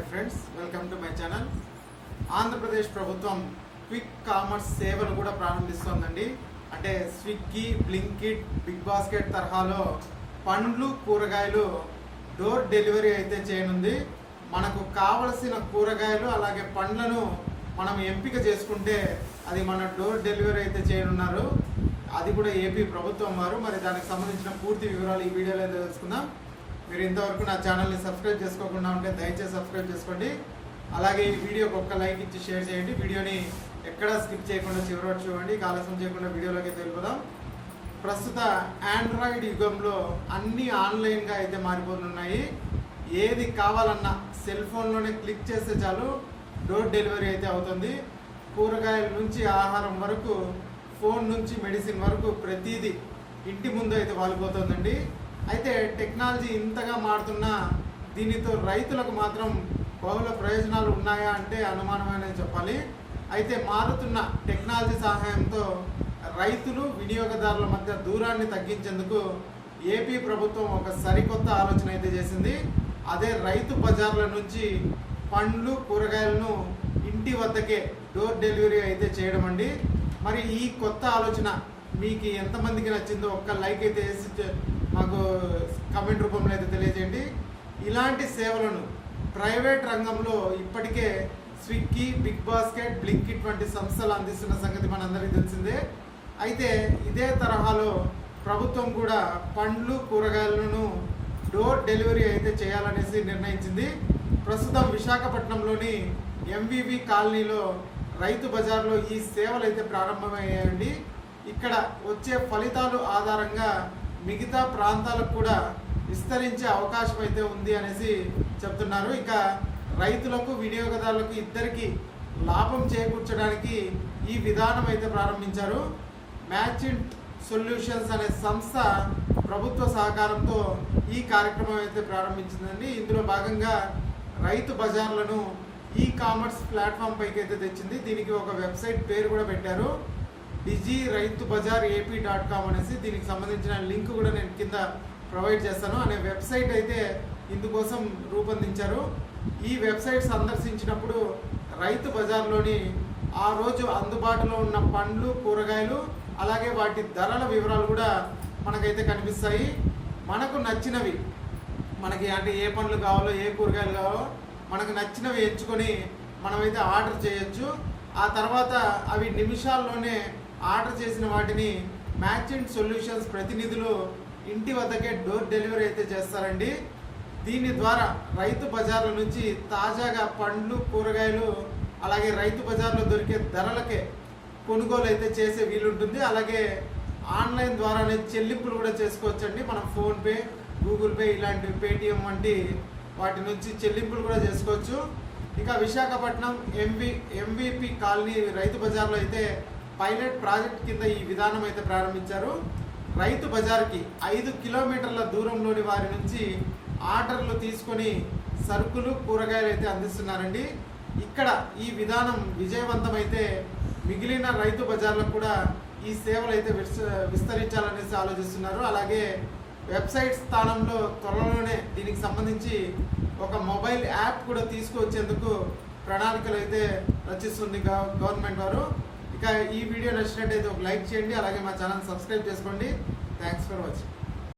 Hi friends welcome to my channel Andhra Pradesh ప్రభుత్వం quick commerce సేవలు కూడా ప్రారంభిస్తోందండి. అంటే స్విగ్గీ బ్లింకిట్ బిగ్ బాస్కెట్ తరహాలో పండ్లు కూరగాయలు డోర్ డెలివరీ అయితే చేయనుంది. మనకు కావలసిన కూరగాయలు అలాగే పండ్లను మనం ఎంపిక చేసుకుంటే అది మన డోర్ డెలివరీ అయితే చేయనున్నారు. అది కూడా ఏపీ ప్రభుత్వం వారు. మరి దానికి సంబంధించిన పూర్తి వివరాలు ఈ వీడియోలో తెలుసుకుందాం. మీరు ఇంతవరకు నా ఛానల్ని సబ్స్క్రైబ్ చేసుకోకుండా ఉంటే దయచేసి సబ్స్క్రైబ్ చేసుకోండి. అలాగే ఈ వీడియోకి ఒక్క లైక్ ఇచ్చి షేర్ చేయండి. వీడియోని ఎక్కడా స్కిప్ చేయకుండా చివరి చూడండి. ఆలస్యం చేయకుండా వీడియోలోకి తెలుపుదాం ప్రస్తుత ఆండ్రాయిడ్ యుగంలో అన్నీ ఆన్లైన్గా అయితే మారిపోతున్నాయి. ఏది కావాలన్నా సెల్ ఫోన్లోనే క్లిక్ చేస్తే చాలు డోర్ డెలివరీ అయితే అవుతుంది. కూరగాయల నుంచి ఆహారం వరకు ఫోన్ నుంచి మెడిసిన్ వరకు ప్రతిదీ ఇంటి ముందు అయితే వాలిపోతుందండి. అయితే టెక్నాలజీ ఇంతగా మారుతున్నా దీనితో రైతులకు మాత్రం బహుళ ప్రయోజనాలు ఉన్నాయా అంటే అనుమానమైన చెప్పాలి. అయితే మారుతున్న టెక్నాలజీ సహాయంతో రైతులు వినియోగదారుల మధ్య దూరాన్ని తగ్గించేందుకు ఏపీ ప్రభుత్వం ఒక సరికొత్త ఆలోచన అయితే చేసింది. అదే రైతు బజార్ల నుంచి పండ్లు కూరగాయలను ఇంటి వద్దకే డోర్ డెలివరీ అయితే చేయడం అండి. మరి ఈ కొత్త ఆలోచన మీకు ఎంతమందికి నచ్చిందో ఒక్క లైక్ అయితే వేసి మాకు కమెంట్ రూపంలో అయితే తెలియజేయండి. ఇలాంటి సేవలను ప్రైవేట్ రంగంలో ఇప్పటికే స్విగ్గీ బిగ్ బాస్కెట్ బ్లింకిట్ వంటి సంస్థలు అందిస్తున్న సంగతి మనందరికీ తెలిసిందే. అయితే ఇదే తరహాలో ప్రభుత్వం కూడా పండ్లు కూరగాయలను డోర్ డెలివరీ అయితే చేయాలనేసి నిర్ణయించింది. ప్రస్తుతం విశాఖపట్నంలోని ఎంవివి కాలనీలో రైతు బజార్లో ఈ సేవలు అయితే ప్రారంభమయ్యాయండి. ఇక్కడ వచ్చే ఫలితాలు ఆధారంగా మిగతా ప్రాంతాలకు కూడా విస్తరించే అవకాశం అయితే ఉంది అనేసి చెప్తున్నారు. ఇక రైతులకు వినియోగదారులకు ఇద్దరికి లాభం చేకూర్చడానికి ఈ విధానం అయితే ప్రారంభించారు. మ్యాచింగ్ సొల్యూషన్స్ అనే సంస్థ ప్రభుత్వ సహకారంతో ఈ కార్యక్రమం అయితే ప్రారంభించిందండి. ఇందులో భాగంగా రైతు బజార్లను ఈ కామర్స్ ప్లాట్ఫామ్ పైకి అయితే తెచ్చింది. దీనికి ఒక వెబ్సైట్ పేరు కూడా పెట్టారు. Digi Rythu Bazar AP dot com అనేసి దీనికి సంబంధించిన లింక్ కూడా నేను కింద ప్రొవైడ్ చేస్తాను. అనే వెబ్సైట్ అయితే ఇందుకోసం రూపొందించారు. ఈ వెబ్సైట్ సందర్శించినప్పుడు రైతు బజార్లోని ఆ రోజు అందుబాటులో ఉన్న పండ్లు కూరగాయలు అలాగే వాటి ధరల వివరాలు కూడా మనకైతే కనిపిస్తాయి. మనకు నచ్చినవి మనకి అంటే ఏ పండ్లు కావాలో ఏ కూరగాయలు కావాలో మనకు నచ్చినవి ఎంచుకొని మనమైతే ఆర్డర్ చేయొచ్చు. ఆ తర్వాత అవి నిమిషాల్లోనే ఆర్డర్ చేసిన వాటిని మ్యాచ్ అండ్ సొల్యూషన్స్ ప్రతినిధులు ఇంటి వద్దకే డోర్ డెలివరీ అయితే చేస్తారండి. దీని ద్వారా రైతు బజార్ల నుంచి తాజాగా పండ్లు కూరగాయలు అలాగే రైతు బజార్లో దొరికే ధరలకే కొనుగోలు అయితే చేసే వీలుంటుంది. అలాగే ఆన్లైన్ ద్వారానే చెల్లింపులు కూడా చేసుకోవచ్చండి. మనం ఫోన్పే గూగుల్ పే ఇలాంటి పేటిఎం వంటి వాటి నుంచి చెల్లింపులు కూడా చేసుకోవచ్చు. ఇక విశాఖపట్నం ఎంవి ఎంవిపి కాలనీ రైతు బజార్లో అయితే పైలట్ ప్రాజెక్ట్ కింద ఈ విధానం అయితే ప్రారంభించారు. రైతు బజార్కి ఐదు కిలోమీటర్ల దూరంలోని వారి నుంచి ఆర్డర్లు తీసుకొని సరుకులు కూరగాయలు అయితే అందిస్తున్నారండి. ఇక్కడ ఈ విధానం విజయవంతమైతే మిగిలిన రైతు బజార్లకు కూడా ఈ సేవలు అయితే విస్త- విస్తరించాలనేసి ఆలోచిస్తున్నారు. అలాగే వెబ్సైట్ స్థానంలో త్వరలోనే దీనికి సంబంధించి ఒక మొబైల్ యాప్ కూడా తీసుకువచ్చేందుకు ప్రణాళికలు అయితే రచిస్తుంది గవర్నమెంట్ వారు. ఇంకా ఈ వీడియో నచ్చినట్టయితే ఒక లైక్ చేయండి అలాగే మా ఛానల్ సబ్స్క్రైబ్ చేసుకోండి. Thanks for watching